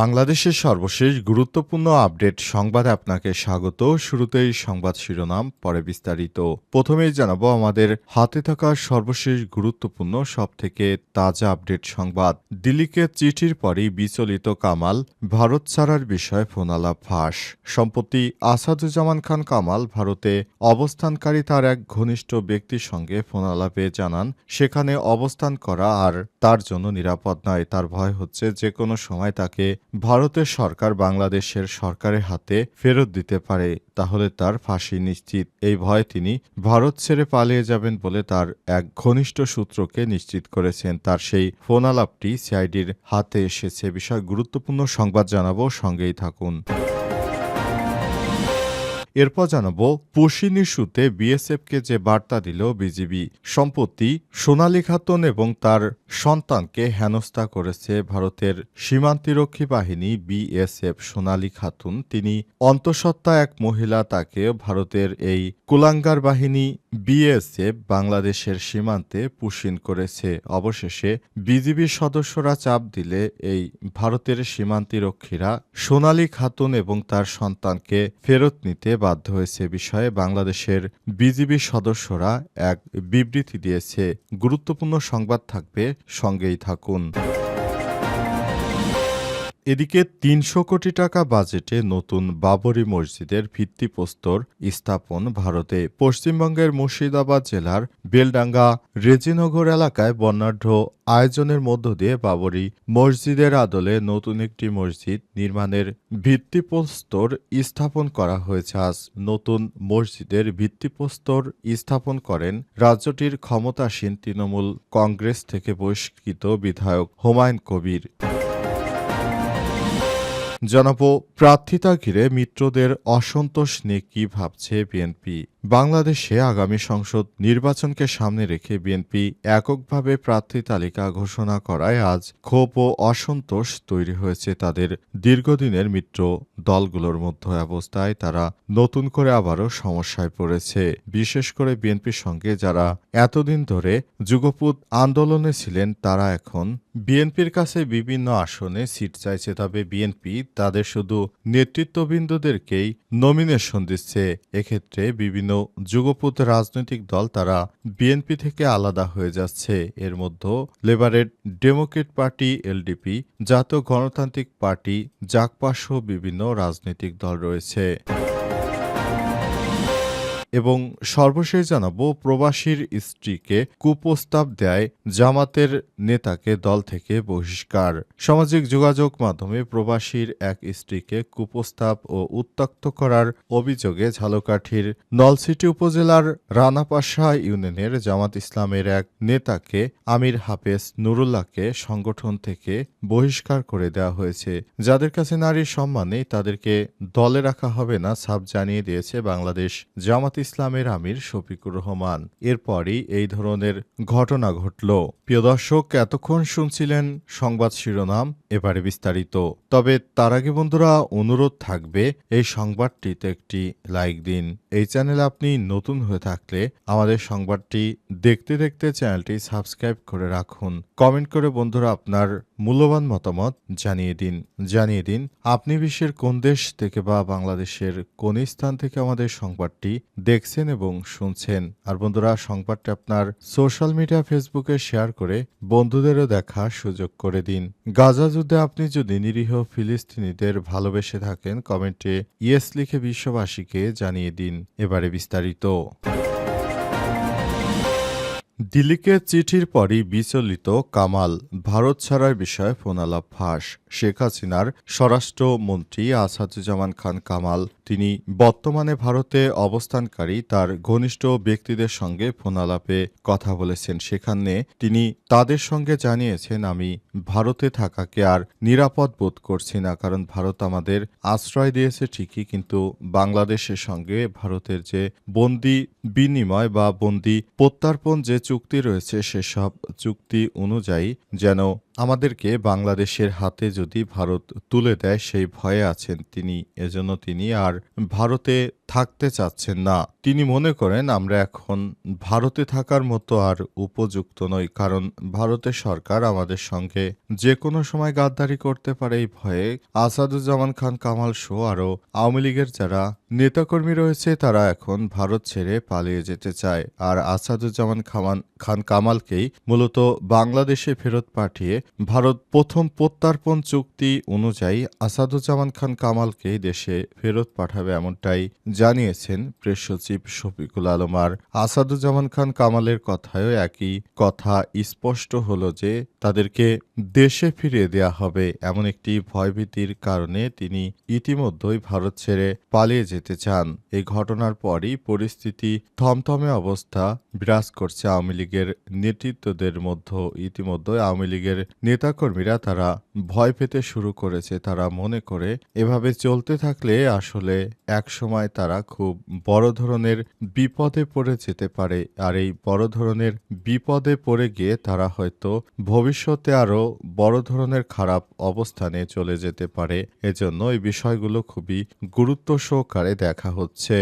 বাংলাদেশের সর্বশেষ গুরুত্বপূর্ণ আপডেট সংবাদে আপনাকে স্বাগত। শুরুতেই সংবাদ শিরোনাম, পরে বিস্তারিত। প্রথমেই জানাব আমাদের হাতে থাকা সর্বশেষ গুরুত্বপূর্ণ, সবথেকে তাজা আপডেট সংবাদ। দিল্লিকে চিঠির পরই বিচলিত কামাল, ভারত ছাড়ার বিষয়ে ফোনালাপ ফাঁস। সম্প্রতি আসাদুজ্জামান খান কামাল ভারতে অবস্থানকারী তার এক ঘনিষ্ঠ ব্যক্তির সঙ্গে ফোনালাপে জানান, সেখানে অবস্থান করা আর তার জন্য নিরাপদ নয়। তার ভয় হচ্ছে যে কোনো সময় তাকে ভারতের সরকার বাংলাদেশের সরকারের হাতে ফেরত দিতে পারে, তাহলে তার ফাঁসি নিশ্চিত। এই ভয়ে তিনি ভারত ছেড়ে পালিয়ে যাবেন বলে তার এক ঘনিষ্ঠ সূত্রকে নিশ্চিত করেছেন। তার সেই ফোনালাপটি সিআইডির হাতে এসেছে। বিষয় গুরুত্বপূর্ণ সংবাদ জানাব, সঙ্গেই থাকুন। এরপর জানাব পুশিন বিএসএফকে যে বার্তা দিল বিজিবি, সম্প্রতি সোনালী খাতুন এবং তার সন্তানকে হেনস্থা করেছে ভারতের সীমান্তিরক্ষী বাহিনী বিএসএফ সোনালী খাতুন তিনি অন্তঃসত্ত্বা এক মহিলা, তাকে ভারতের এই কুলাঙ্গার বাহিনী বিএসএফ বাংলাদেশের সীমান্তে পুশিন করেছে। অবশেষে বিজিবির সদস্যরা চাপ দিলে এই ভারতের সীমান্তিরক্ষীরা সোনালী খাতুন এবং তার সন্তানকে ফেরত নিতে বাধ্য হয়েছে। বিষয়ে বাংলাদেশের বিজিবি সদস্যরা এক বিবৃতি দিয়েছে। গুরুত্বপূর্ণ সংবাদ থাকবে, সঙ্গেই থাকুন। এদিকে তিনশো কোটি টাকা বাজেটে নতুন বাবরি মসজিদের ভিত্তিপ্রস্তর স্থাপন ভারতে। পশ্চিমবঙ্গের মুর্শিদাবাদ জেলার বেলডাঙ্গা রেজিনগর এলাকায় বর্ণাঢ্য আয়োজনের মধ্য দিয়ে বাবরি মসজিদের আদলে নতুন একটি মসজিদ নির্মাণের ভিত্তিপ্রস্তর স্থাপন করা হয়েছে। আজ নতুন মসজিদের ভিত্তিপ্রস্তর স্থাপন করেন রাজ্যটির ক্ষমতাসীন তৃণমূল কংগ্রেস থেকে বহিষ্কৃত বিধায়ক হুমায়ুন কবির। জানাব প্রার্থিতা ঘিরে মিত্রদের অসন্তোষ নিয়ে কি ভাবছে বিএনপি? বাংলাদেশে আগামী সংসদ নির্বাচনকে সামনে রেখে বিএনপি এককভাবে প্রার্থী তালিকা ঘোষণা করায় আজ ক্ষোভ ও অসন্তোষ তৈরি হয়েছে তাদের দীর্ঘদিনের মিত্র দলগুলোর মধ্য অবস্থায়। তারা নতুন করে আবারও সমস্যায় পড়েছে। বিশেষ করে বিএনপির সঙ্গে যারা এতদিন ধরে যুগপুত আন্দোলনে ছিলেন, তারা এখন বিএনপির কাছে বিভিন্ন আসনে সিট চাইছে। তবে বিএনপি তাদের শুধু নেতৃত্ববৃন্দদেরকেই নমিনেশন দিচ্ছে। এক্ষেত্রে বিভিন্ন যুগপুত রাজনৈতিক দল তারা বিএনপি থেকে আলাদা হয়ে যাচ্ছে। এর মধ্যে লেবারেট ডেমোক্রেট পার্টি এলডিপি জাতীয় গণতান্ত্রিক পার্টি জাকপা বিভিন্ন রাজনৈতিক দল রয়েছে। এবং সর্বশেষ জানাব, প্রবাসীর স্ত্রীকে কুপ্রস্তাব দেয় জামাতের নেতাকে দল থেকে বহিষ্কার। সামাজিক যোগাযোগ মাধ্যমে প্রবাসীর এক স্ত্রীকে কুপ্রস্তাব ও উত্তক্ত করার অভিযোগে ঝালকাঠির নলসিটি উপজেলার রানাপাশা ইউনিয়নের জামাত ইসলামের এক নেতাকে আমির হাফেজ নুরুল্লাহকে সংগঠন থেকে বহিষ্কার করে দেওয়া হয়েছে। যাদের কাছে নারীর সম্মানে তাদেরকে দলে রাখা হবে না সাব জানিয়ে দিয়েছে বাংলাদেশ জামাত ইসলামের আমির শফিকুর রহমান। এরপরই এই ধরনের ঘটনা ঘটল। প্রিয় দর্শক, এতক্ষণ শুনছিলেন সংবাদ শিরোনাম, এবারে বিস্তারিত। তবে তার আগে বন্ধুরা, অনুরোধ থাকবে, এই সংবাদটিতে একটি লাইক দিন। এই চ্যানেলে আপনি নতুন হয়ে থাকলে আমাদের সংবাদটি দেখতে দেখতে চ্যানেলটি সাবস্ক্রাইব করে রাখুন। কমেন্ট করে বন্ধুরা আপনার মূল্যবান মতামত জানিয়ে দিন। জানিয়ে দিন, আপনি বিশ্বের কোন দেশ থেকে বা বাংলাদেশের কোন স্থান থেকে আমাদের সংবাদটি দেখছেন এবং শুনছেন। আর বন্ধুরা, সংবাদটি আপনার সোশ্যাল মিডিয়া, ফেসবুকে শেয়ার করে বন্ধুদেরও দেখার সুযোগ করে দিন। গাজা যুদ্ধে আপনি যদি নিরীহ ফিলিস্তিনিদের ভালোবেসে থাকেন, কমেন্টে ইয়েস লিখে বিশ্ববাসীকে জানিয়ে দিন। এবারে বিস্তারিত। দিল্লিকে চিঠির পরই বিচলিত কামাল, ভারত ছাড়ার বিষয়ে ফোনালাপ ফাঁস। শেখ হাসিনার স্বরাষ্ট্রমন্ত্রী আসাদুজ্জামান খান কামাল তিনি বর্তমানে ভারতে অবস্থানকারী, তার ঘনিষ্ঠ ব্যক্তিদের সঙ্গে ফোনালাপে কথা বলেছেন। সেখানে তিনি তাদের সঙ্গে জানিয়েছেন, আমি ভারতে থাকাকে আর নিরাপদ বোধ করছি না, কারণ ভারত আমাদের আশ্রয় দিয়েছে ঠিকই, কিন্তু বাংলাদেশের সঙ্গে ভারতের যে বন্দি বিনিময় বা বন্দি প্রত্যার্পণ যে চুক্তি রয়েছে, সেসব চুক্তি অনুযায়ী যেন আমাদেরকে বাংলাদেশের হাতে যদি ভারত তুলে দেয়, সেই ভয়ে আছেন তিনি, এজন্য তিনি। আর ভারতে থাকতে চাচ্ছেন না। তিনি মনে করেন, আমরা এখন ভারতে থাকার মতো আর উপযুক্ত নই, কারণ ভারতের সরকার আমাদের সঙ্গে যে কোনো সময় গাদ্দারি করতে পারে এই ভয়ে আসাদুজ্জামান খান, কামাল শো আরও আওয়ামী লীগের যারা নেতাকর্মী রয়েছে, তারা এখন ভারত ছেড়ে পালিয়ে যেতে চায়। আর আসাদুজ্জামান খামান খান, কামালকেই মূলত বাংলাদেশে ফেরত পাঠিয়ে ভারত প্রথম প্রত্যার্পণ চুক্তি অনুযায়ী আসাদুজ্জামান খান, কামালকেই দেশে ফেরত পাঠাবে এমনটাই জানিয়েছেন প্রেস সচিব শফিকুল আলম। আর আসাদুজ্জামান খান কামালের কথায়ও একই কথা। স্পষ্ট হলো যে তাদেরকে দেশে ফিরিয়ে দেয়া হবে এমন একটি ভয়ভীতির কারণে তিনি ইতিমধ্যেই ভারত ছেড়ে পালিয়ে যেতে চান। এই ঘটনার পরই পরিস্থিতি থমথমে অবস্থা বিরাজ করছে আওয়ামী লীগের নেতৃত্বদের মধ্যে। ইতিমধ্যে আওয়ামী লীগের নেতাকর্মীরা তারা ভয় পেতে শুরু করেছে। তারা মনে করে, এভাবে চলতে থাকলে আসলে এক সময় তারা খুব বড় ধরনের বিপদে পড়ে যেতে পারে। আর এই বড় ধরনের বিপদে পড়ে গিয়ে তারা হয়তো ভবিষ্যতে আরও বড় ধরনের খারাপ অবস্থানে চলে যেতে পারে। এজন্য এই বিষয়গুলো খুবই গুরুত্ব সহকারে দেখা হচ্ছে।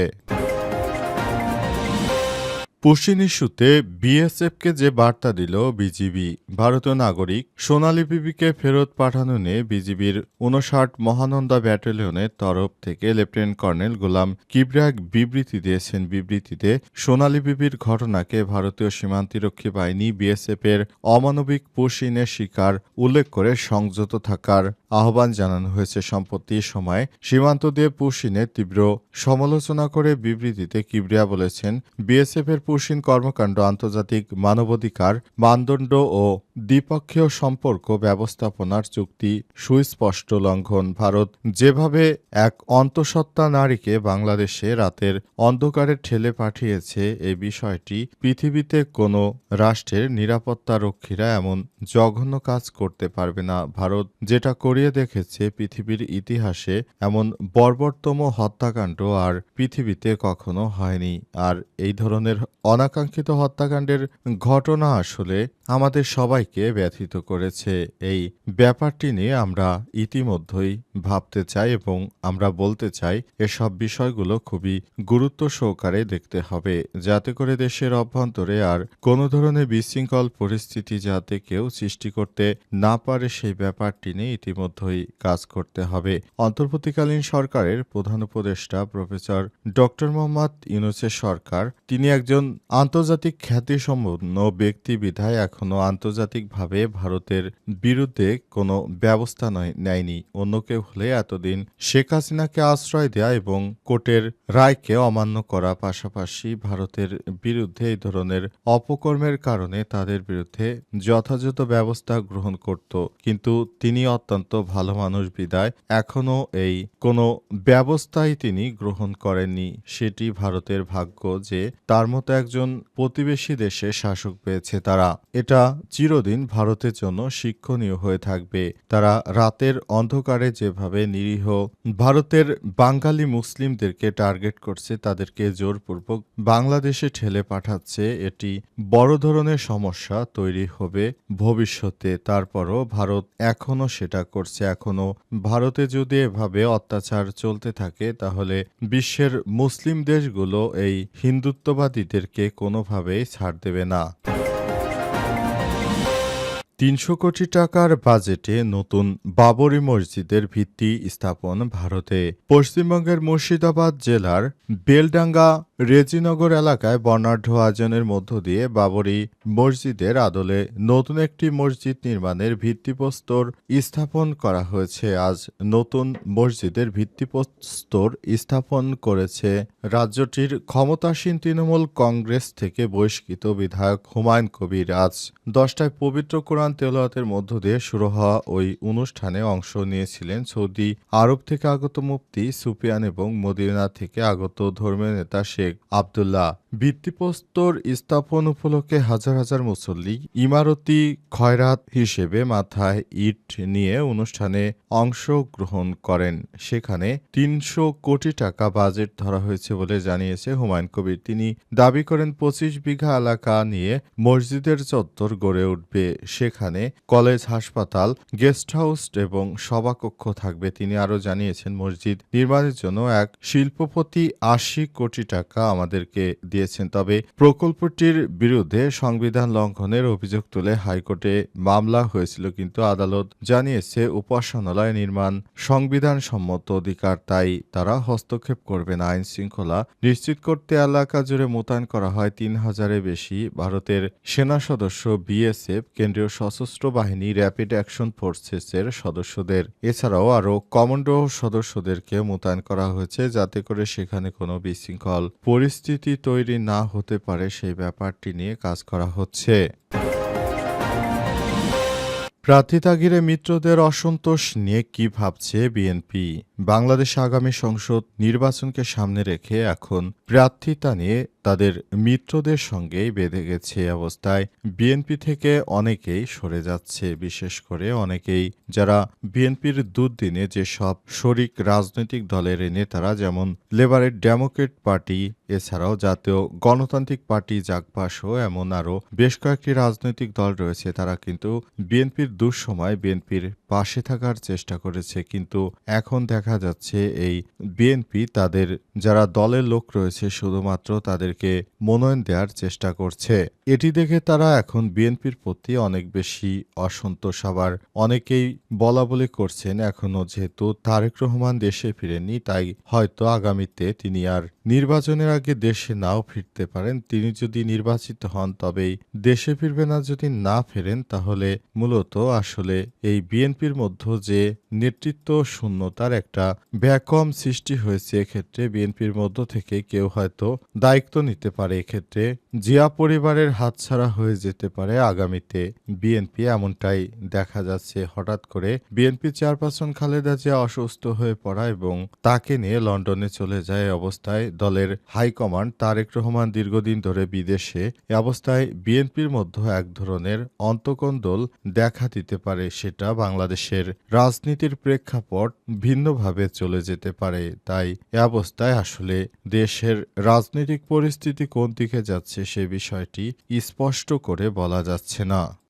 পুশিন ইস্যুতে বিএসএফকে যে বার্তা দিল বিজিবি, ভারতীয় নাগরিক সোনালী বিবিকে ফেরত পাঠানো নিয়ে বিজিবির উনষাট মহানন্দা ব্যাটালিয়নের তরফ থেকে লেফটেন্যান্ট কর্নেল গোলাম কিবরা বিবৃতি দিয়েছেন। বিবৃতিতে সোনালী বিবির ঘটনাকে ভারতীয় সীমান্তিরক্ষী বাহিনী বিএসএফ এর অমানবিক পুশিনের শিকার উল্লেখ করে সংযত থাকার আহ্বান জানানো হয়েছে। সম্প্রতি সময় সীমান্ত দিয়ে পুশিনের তীব্র সমালোচনা করে বিবৃতিতে কিবরিয়া বলেছেন বিএসএফ পুশিন কর্মকাণ্ড, আন্তর্জাতিক মানবাধিকার, মানদণ্ড ও দ্বিপক্ষীয় সম্পর্ক ব্যবস্থাপনার চুক্তি, সুস্পষ্ট লঙ্ঘন। ভারত যেভাবে এক অন্তঃসত্ত্বা নারীকে বাংলাদেশে রাতের অন্ধকারে ঠেলে পাঠিয়েছে এই বিষয়টি পৃথিবীতে কোনো রাষ্ট্রের নিরাপত্তা রক্ষীরা এমন জঘন্য কাজ করতে পারবে না। ভারত যেটা করিয়ে দেখেছে, পৃথিবীর ইতিহাসে এমন বর্বরতম হত্যাকাণ্ড আর পৃথিবীতে কখনো হয়নি। আর এই ধরনের অনাকাঙ্ক্ষিত হত্যাকাণ্ডের ঘটনা আসলে আমাদের সবাইকে ব্যথিত করেছে। এই ব্যাপারটি নিয়ে আমরা ইতিমধ্যেই ভাবতে চাই এবং আমরা বলতে চাই এসব বিষয়গুলো খুবই গুরুত্ব সহকারে দেখতে হবে, যাতে করে দেশের অভ্যন্তরে আর কোনো ধরনের বিশৃঙ্খল পরিস্থিতি যাতে কেউ সৃষ্টি করতে না পারে সেই ব্যাপারটি নিয়ে ইতিমধ্যেই কাজ করতে হবে। অন্তর্বর্তীকালীন সরকারের প্রধান উপদেষ্টা প্রফেসর ডক্টর মোহাম্মদ ইউনুসের সরকার, তিনি একজন আন্তর্জাতিক খ্যাতিসম্পন্ন ব্যক্তি বিধায় এখনও আন্তর্জাতিকভাবে ভারতের বিরুদ্ধে কোনো ব্যবস্থা নয়- নেয়নি। অন্য কেউ হলে এতদিন শেখ হাসিনাকে আশ্রয় দেয়া এবং কোর্টের রায়কে অমান্য করা পাশাপাশি ভারতের বিরুদ্ধে এই ধরনের অপকর্মের কারণে তাদের বিরুদ্ধে যথাযথ ব্যবস্থা গ্রহণ করত। কিন্তু তিনি অত্যন্ত ভালো মানুষ বিদায় এখনও এই কোনো ব্যবস্থাই তিনি গ্রহণ করেননি। সেটি ভারতের ভাগ্য যে তার মতো একজন প্রতিবেশী দেশে শাসক পেয়েছে তারা। এটা চিরদিন ভারতের জন্য শিক্ষণীয় হয়ে থাকবে। তারা রাতের অন্ধকারে যেভাবে নিরীহ ভারতের বাঙালি মুসলিমদেরকে টার্গেট করছে, তাদেরকে জোরপূর্বক বাংলাদেশে ঠেলে পাঠাচ্ছে, এটি বড় ধরনের সমস্যা তৈরি হবে ভবিষ্যতে। তারপরও ভারত এখনও সেটা করছে। এখনও ভারতে যদি এভাবে অত্যাচার চলতে থাকে, তাহলে বিশ্বের মুসলিম দেশগুলো এই হিন্দুত্ববাদীদেরকে কোনোভাবেই ছাড় দেবে না। তিনশো কোটি টাকার বাজেটে নতুন বাবরি মসজিদের ভিত্তি স্থাপন ভারতে। পশ্চিমবঙ্গের মুর্শিদাবাদ জেলার বেলডাঙ্গা রেজিনগর এলাকায় বর্ণাঢ্য আয়োজনের মধ্য দিয়ে বাবরি মসজিদের আদলে নতুন একটি মসজিদ নির্মাণের ভিত্তিপ্রস্তর স্থাপন করা হয়েছে। আজ নতুন মসজিদের ভিত্তিপ্রস্তর স্থাপন করেছে রাজ্যটির ক্ষমতাসীন তৃণমূল কংগ্রেস থেকে বহিষ্কৃত বিধায়ক হুমায়ুন কবির। আজ দশটায় পবিত্র কোরআন তেলাওয়াতের মধ্য দিয়ে শুরু হওয়া ওই অনুষ্ঠানে অংশ নিয়েছিলেন সৌদি আরব থেকে আগত মুফতি সুপিয়ান এবং মদিনা থেকে আগত ধর্মীয় নেতা শেখ আবদুল্লাহ ভিত্তিপ্রস্তর স্থাপন উপলক্ষে হাজার হাজার মুসল্লি ইমারতি খয়রাত হিসেবে মাথায় ইট নিয়ে অনুষ্ঠানে অংশগ্রহণ করেন। সেখানে তিনশো কোটি টাকা বাজেট ধরা হয়েছে বলে জানিয়েছে হুমায়ুন কবির। তিনি দাবি করেন, পঁচিশ বিঘা এলাকা নিয়ে মসজিদের চত্বর গড়ে উঠবে। সেখানে কলেজ, হাসপাতাল, গেস্ট হাউস এবং সভাকক্ষ থাকবে। তিনি আরও জানিয়েছেন, মসজিদ নির্মাণের জন্য এক শিল্পপতি আশি কোটি টাকা আমাদেরকে দিয়েছেন তবে প্রকল্পটির বিরুদ্ধে সংবিধান লঙ্ঘনের অভিযোগ তুলে হাইকোর্টে মামলা হয়েছিল কিন্তু আদালত জানিয়েছে, উপাসনালয় নির্মাণ সংবিধান সম্মত অধিকার, তাই তারা হস্তক্ষেপ করবে না। আইন শৃঙ্খলা নিশ্চিত করতে এলাকা জুড়ে মোতায়েন করা হয় তিন হাজারের বেশি। ভারতের সেনা সদস্য বিএসএফ, কেন্দ্রীয় সশস্ত্র বাহিনী, র্যাপিড অ্যাকশন ফোর্সেসের সদস্যদের। এছাড়াও আরও কমান্ডো সদস্যদেরকে মোতায়েন করা হয়েছে, যাতে করে সেখানে কোনো বিশৃঙ্খল পরিস্থিতি তৈরি না হতে পারে, সেই ব্যাপারটি নিয়ে কাজ করা হচ্ছে। প্রার্থী তাগিরে মিত্রদের অসন্তোষ নিয়ে কি ভাবছে বিএনপি? বাংলাদেশ আগামী সংসদ নির্বাচনকে সামনে রেখে এখন প্রার্থিতা নিয়ে তাদের মিত্রদের সঙ্গেই বেঁধে গেছে অবস্থায়। বিএনপি থেকে অনেকেই সরে যাচ্ছে, বিশেষ করে অনেকেই যারা বিএনপির দুর্দিনে যেসব শরিক রাজনৈতিক দলের নেতারা, যেমন লেবারের ডেমোক্রেট পার্টি, এছাড়াও জাতীয় গণতান্ত্রিক পার্টি জাকপাসও এমন আরও বেশ কয়েকটি রাজনৈতিক দল রয়েছে, তারা কিন্তু বিএনপির দুঃসময় বিএনপির পাশে থাকার চেষ্টা করেছে। কিন্তু এখন দেখা যাচ্ছে এই বিএনপি তাদের যারা দলের লোক রয়েছে শুধুমাত্র তাদেরকে মনোনয়ন দেওয়ার চেষ্টা করছে। এটি দেখে তারা এখন বিএনপির প্রতি অনেক বেশি অসন্তোষ আবার অনেকেই বলা বলে করছেন এখনও যেহেতু তারেক রহমান দেশে ফিরেনি তাই হয়তো আগামীতে তিনি আর নির্বাচনের আগে দেশে নাও ফিরতে পারেন। তিনি যদি নির্বাচিত হন, তবেই দেশে ফিরবে না যদি না ফেরেন, তাহলে মূলত আসলে এই বিএনপির মধ্যে যে নেতৃত্ব শূন্যতার একটা ব্যাকম সৃষ্টি হয়েছে এক্ষেত্রে বিএনপির মধ্য থেকে কেউ হয়তো দায়িত্ব নিতে পারে এক্ষেত্রে। জিয়া পরিবারের হাতছাড়া হয়ে যেতে পারে আগামীতে। বিএনপি এমনটাই দেখা যাচ্ছে হঠাৎ করে। বিএনপি চেয়ারপারসন খালেদা জিয়া অসুস্থ হয়ে পড়া এবং তাকে নিয়ে লন্ডনে চলে যায় অবস্থায় দলের হাইকমান্ড তারেক রহমান দীর্ঘদিন ধরে বিদেশে। এ অবস্থায় বিএনপির মধ্যে এক ধরনের অন্তকন্দল দেখা দিতে পারে সেটা বাংলাদেশের রাজনীতির প্রেক্ষাপট ভিন্নভাবে চলে যেতে পারে। তাই এ অবস্থায় আসলে দেশের রাজনৈতিক পরিস্থিতি কোন দিকে যাচ্ছে সে বিষয়টি স্পষ্ট করে বলা যাচ্ছে না।